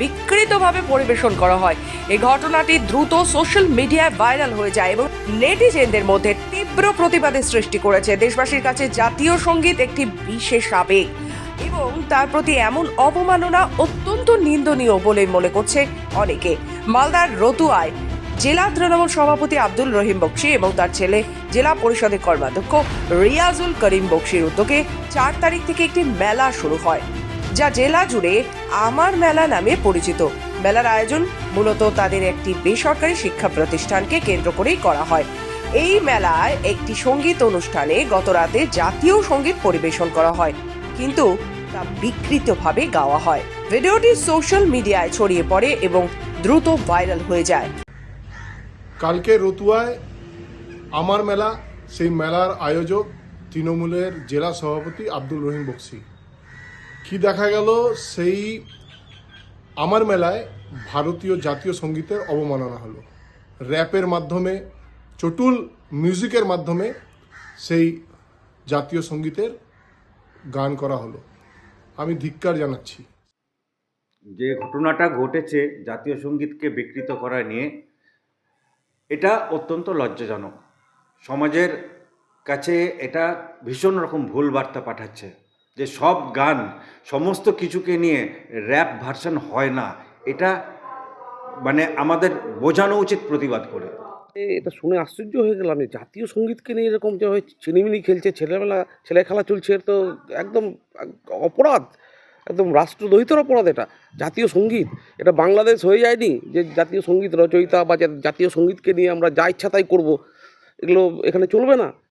বিকৃতভাবে পরিবেশন করা হয়। এই ঘটনাটি দ্রুত সোশ্যাল মিডিয়ায় ভাইরাল হয়ে যায় এবং নেটিজেনদের মধ্যে তীব্র প্রতিবাদের সৃষ্টি করেছে। দেশবাসীর কাছে জাতীয় সংগীত একটি বিশেষ আবেগ এবং তার প্রতি এমন অবমাননা অত্যন্ত নিন্দনীয় বলে মনে করছে অনেকে। মালদার রতুয়ায় জেলা তৃণমূল সভাপতি আব্দুল রহিম বক্সি এবং তার ছেলে জেলা পরিষদের কর্মাধ্যক্ষ রিয়াজুল করিম বক্সির উদ্যোগে চার তারিখ থেকে একটি মেলা শুরু হয়। যা জেলা জুড়ে আমার মেলা নামে পরিচিত। মেলার আয়োজন মূলত তাদের একটি বেসরকারি শিক্ষা প্রতিষ্ঠানকে কেন্দ্র করেই করা হয়। এই মেলায় একটি সংগীত অনুষ্ঠানে গত রাতে জাতীয় সংগীত পরিবেশন করা হয়, কিন্তু তা বিকৃতভাবে গাওয়া হয়। ভিডিওটি সোশ্যাল মিডিয়ায় ছড়িয়ে পড়ে এবং দ্রুত ভাইরাল হয়ে যায়। কালকে রতুয়ায় আমার মেলা, সেই মেলার আয়োজক তৃণমূলের জেলা সভাপতি আব্দুল রহিম বক্সি। কি দেখা গেল? সেই আমার মেলায় ভারতীয় জাতীয় সঙ্গীতের অবমাননা হলো। র্যাপের মাধ্যমে, চটুল মিউজিকের মাধ্যমে সেই জাতীয় সঙ্গীতের গান করা হলো। আমি ধিক্কার জানাচ্ছি। যে ঘটনাটা ঘটেছে জাতীয় সঙ্গীতকে বিকৃত করা নিয়ে, এটা অত্যন্ত লজ্জাজনক। সমাজের কাছে এটা ভীষণ রকম ভুল বার্তা পাঠাচ্ছে যে সব গান সমস্ত কিছুকে নিয়ে র্যাপ ভার্সন হয় না। এটা মানে আমাদের বোঝানো উচিত প্রতিবাদ করে। এটা শুনে আশ্চর্য হয়ে গেলাম জাতীয় সঙ্গীতকে নিয়ে এরকম যে ছিনিমিনি খেলছে, ছেলেবেলা ছেলে খেলা চলছে তো একদম অপরাধ, একদম রাষ্ট্রদ্রোহিতার অপরাধ এটা। জাতীয় সংগীত, এটা বাংলাদেশ হয়ে যায়নি যে জাতীয় সংগীত রচয়িতা বা জাতীয় সঙ্গীতকে নিয়ে আমরা যা ইচ্ছা তাই করব, এগুলো এখানে চলবে না।